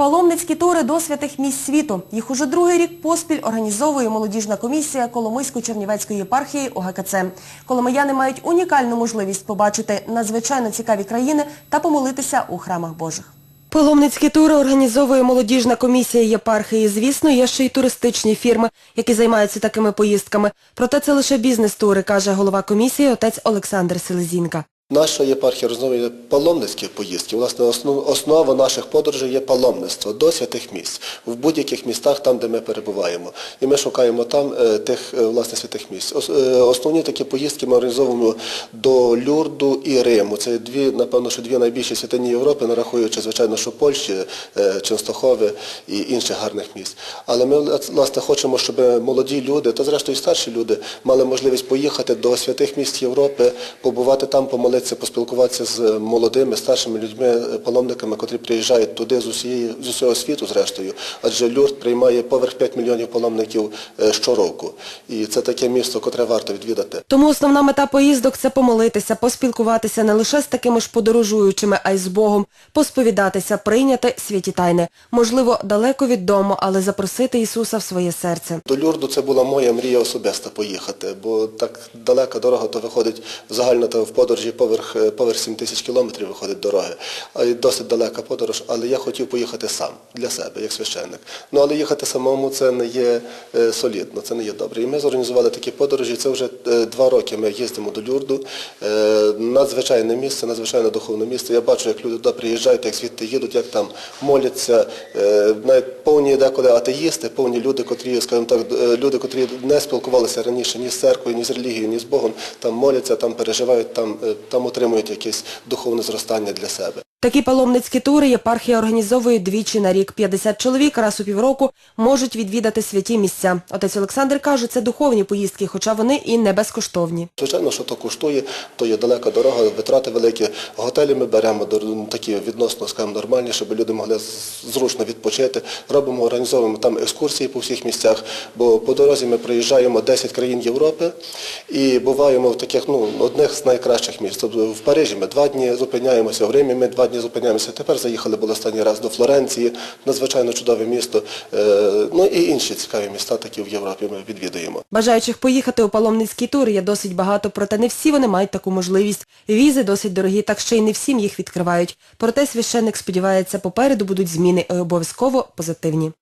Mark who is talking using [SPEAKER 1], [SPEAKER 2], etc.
[SPEAKER 1] Паломницькі тури до святих місць світу. Їх уже другий рік поспіль організовує молодіжна комісія Коломийсько-Чернівецької єпархії ОГКЦ. Коломияни мають унікальну можливість побачити надзвичайно цікаві країни та помолитися у храмах Божих. Паломницькі тури організовує молодіжна комісія єпархії. Звісно, є ще й туристичні фірми, які займаються такими поїздками. Проте це лише бізнес-тури, каже голова комісії отець Олександр Селезінка.
[SPEAKER 2] Наша єпархія розновує паломницькі поїздки. Власне, основа наших подорожей є паломництво до святих місць, в будь-яких містах, там, де ми перебуваємо. І ми шукаємо там е, тих е, власне святих місць. Е, Основні такі поїздки ми організовуємо до Люрду і Риму. Це дві, напевно, що дві найбільші святині Європи, нарахуючи, звичайно, що Польщі, Ченстохови і інших гарних місць. Але ми власне хочемо, щоб молоді люди, та зрештою і старші люди, мали можливість поїхати до святих місць Європи, побувати там, помолитися, поспілкуватися з молодими, старшими людьми, паломниками, котрі приїжджають туди з усієї з усього світу, зрештою. Адже Люрд приймає поверх 5 мільйонів паломників е, щороку. І це таке місто, котре варто відвідати.
[SPEAKER 1] Тому основна мета поїздок це помолитися, поспілкуватися не лише з такими ж подорожуючими, а й з Богом, посповідатися, прийняти святі тайни. Можливо, далеко від дому, але запросити Ісуса в своє серце.
[SPEAKER 2] До Люрду це була моя мрія особиста поїхати, бо так далека дорога, то виходить загально в подорожі поверх, е, поверх 7 тисяч кілометрів виходить дороги. Досить далека подорож, але я хотів поїхати сам, для себе, як священник. Ну але їхати самому це не є е, солідно, це не є добре. І ми зорганізували такі подорожі, це вже е, два роки ми їздимо до Люрду. Надзвичайне місце, надзвичайне духовне місце. Я бачу, як люди туди приїжджають, як звідти їдуть, як там моляться, навіть повні деколи атеїсти, повні люди, котрі, скажімо так, люди, котрі не спілкувалися раніше ні з церквою, ні з релігією, ні з Богом, там моляться, там переживають, там, е, там отримують якесь духовне зростання для себе.
[SPEAKER 1] Такі паломницькі тури єпархія організовує двічі на рік. 50 чоловік раз у півроку можуть відвідати святі місця. Отець Олександр каже, це духовні поїздки, хоча вони і не безкоштовні.
[SPEAKER 2] Звичайно, що то коштує, то є далека дорога, витрати великі. Готелі ми беремо такі відносно, скажімо, нормальні, щоб люди могли зручно відпочити. Робимо, організовуємо там екскурсії по всіх місцях, бо по дорозі ми проїжджаємо 10 країн Європи і буваємо в таких, ну, одних з найкращих місць. Тобто в Парижі ми два дні зупиняємося, в Римі ми два дні зупиняємося. Тепер заїхали були останній раз до Флоренції, надзвичайно чудове місто. Е, Ну і інші цікаві міста такі в Європі ми відвідуємо.
[SPEAKER 1] Бажаючих поїхати у паломницький тур є досить багато, проте не всі вони мають таку можливість. Візи досить дорогі, так ще й не всім їх відкривають. Проте священник сподівається, попереду будуть зміни і обов'язково позитивні.